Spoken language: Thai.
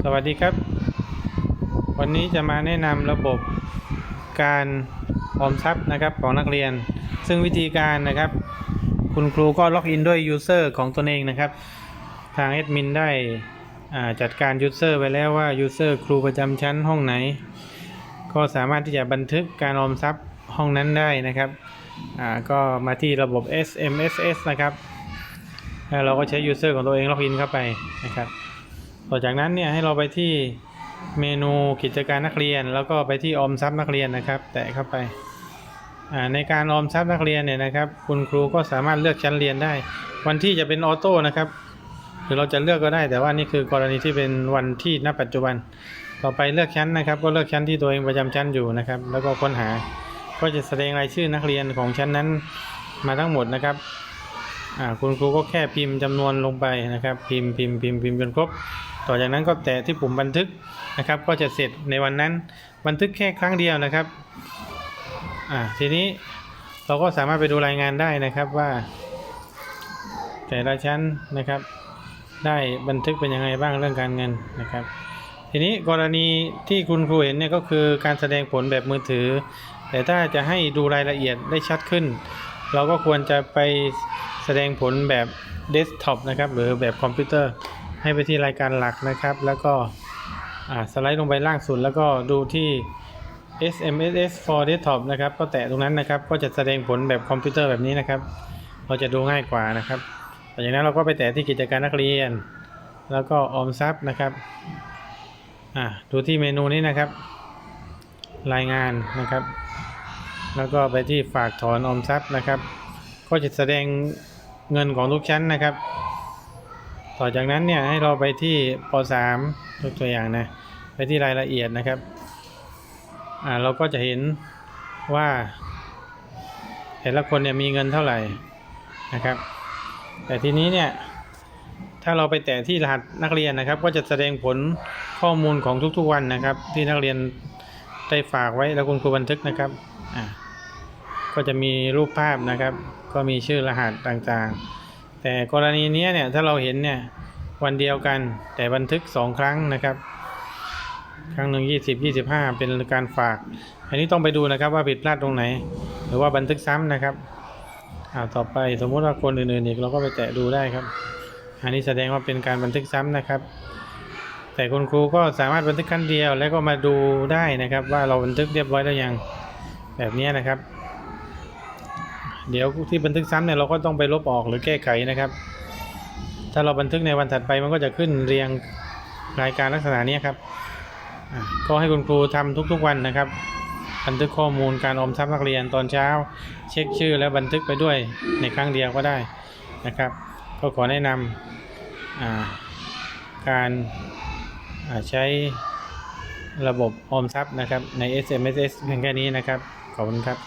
สวัสดีครับ วันนี้จะมาแนะนำระบบการออมทรัพย์นะครับของนักเรียน ซึ่งวิธีการนะครับ คุณครูก็ล็อกอินด้วยยูเซอร์ของตนเองนะครับ ทางแอดมินได้จัดการยูเซอร์ไว้แล้วว่ายูเซอร์ครูประจำชั้นห้องไหน ก็สามารถที่จะบันทึกการออมทรัพย์ห้องนั้นได้นะครับก็มาที่ระบบ SMSS นะครับแล้วเราก็ใช้ยูเซอร์ของตัวเองล็อกอินเข้าไปนะครับ ต่อจากนั้นเนี่ยให้เราไปที่เมนูกิจการนักเรียน แล้วก็ไปที่ออมทรัพย์นักเรียนนะครับ แตะเข้าไปในการออมทรัพย์นักเรียนเนี่ยนะครับ คุณครูก็สามารถเลือกชั้นเรียนได้ วันที่จะเป็นออโต้นะครับหรือเราจะเลือกก็ได้ แต่ว่านี่คือกรณีที่เป็นวันที่ณปัจจุบัน ต่อไปเลือกชั้นนะครับ ก็เลือกชั้นที่ตัวเองประจำชั้นอยู่นะครับ แล้วก็ค้นหาก็จะแสดงรายชื่อนักเรียนของชั้นนั้นมาทั้งหมดนะครับคุณครูก็แค่พิมพ์จำนวนลงไปนะครับ พิมพ์พิมพ์พิมพ์พิมพ์จนครบ ต่อจากนั้นก็แตะที่ปุ่มบันทึกนะครับ ก็จะเสร็จในวันนั้นบันทึกแค่ครั้งเดียวนะครับอ่าทีนี้เราก็สามารถไปดูรายงานได้นะครับว่า แต่ละชั้นนะครับ ได้บันทึกเป็นยังไงบ้างเรื่องการเงินนะครับ ทีนี้กรณีที่คุณครูเห็นเนี่ยก็คือการแสดงผลแบบมือถือ แต่ถ้าจะให้ดูรายละเอียดได้ชัดขึ้น เราก็ควรจะไปแสดงผลแบบเดสก์ท็อปนะครับหรือแบบคอมพิวเตอร์ ให้ไปที่รายการหลักนะครับ แล้วก็สไลด์ลงไปล่างสุด แล้วก็ดูที่ SMSS for desktop นะครับ ก็แตะตรงนั้นนะครับ ก็จะแสดงผลแบบคอมพิวเตอร์แบบนี้นะครับ เราจะดูง่ายกว่านะครับหลังจากนั้นเราก็ไปแตะที่กิจการนักเรียน แล้วก็ออมทรัพย์นะครับอ่าดูที่เมนูนี้นะครับ รายงานนะครับ แล้วก็ไปที่ฝากถอนออมทรัพย์นะครับ ก็จะแสดงเงินของทุกชั้นนะครับ ต่อจากนั้นเนี่ยให้เราไปที่ป .3 ยกตัวอย่างนะ ไปที่รายละเอียดนะครับ อ่าเราก็จะเห็นว่าแต่ละคนเนี่ยมีเงินเท่าไหร่นะครับ แต่ทีนี้เนี่ยถ้าเราไปแตะที่รหัสนักเรียนนะครับ ก็จะแสดงผลข้อมูลของทุกๆวันนะครับ ที่นักเรียนได้ฝากไว้แล้วคุณครูบันทึกนะครับอ่าก็จะมีรูปภาพนะครับ ก็มีชื่อรหัสต่างๆ แต่กรณีนี้เนี่ยถ้าเราเห็นเนี่ยวันเดียวกันแต่บันทึกสองครั้งนะครับ ครั้งหนึ่งยี่สิบยี่สิบห้าเป็นการฝาก อันนี้ต้องไปดูนะครับว่าผิดพลาดตรงไหน หรือว่าบันทึกซ้ำนะครับอ่าต่อไปสมมุติว่าคนอื่นๆอีกเราก็ไปแตะดูได้ครับ อันนี้แสดงว่าเป็นการบันทึกซ้ำนะครับ แต่คุณครูก็สามารถบันทึกครั้งเดียว แล้วก็มาดูได้นะครับ ว่าเราบันทึกเรียบร้อยแล้วยังแบบนี้นะครับ เดี๋ยวที่บันทึกซ้ำเนี่ยเราก็ต้องไปลบออกหรือแก้ไขนะครับ ถ้าเราบันทึกในวันถัดไปมันก็จะขึ้นเรียงรายการลักษณะนี้ครับก็ให้คุณครูทำทุกๆวันนะครับ บันทึกข้อมูลการออมทรัพย์นักเรียนตอนเช้า เช็คชื่อแล้วบันทึกไปด้วยในครั้งเดียวก็ได้นะครับ ก็ขอแนะนำอ่าการใช้ระบบออมทรัพย์นะครับใน SMS เพียงแค่นี้นะครับ ขอบคุณครับ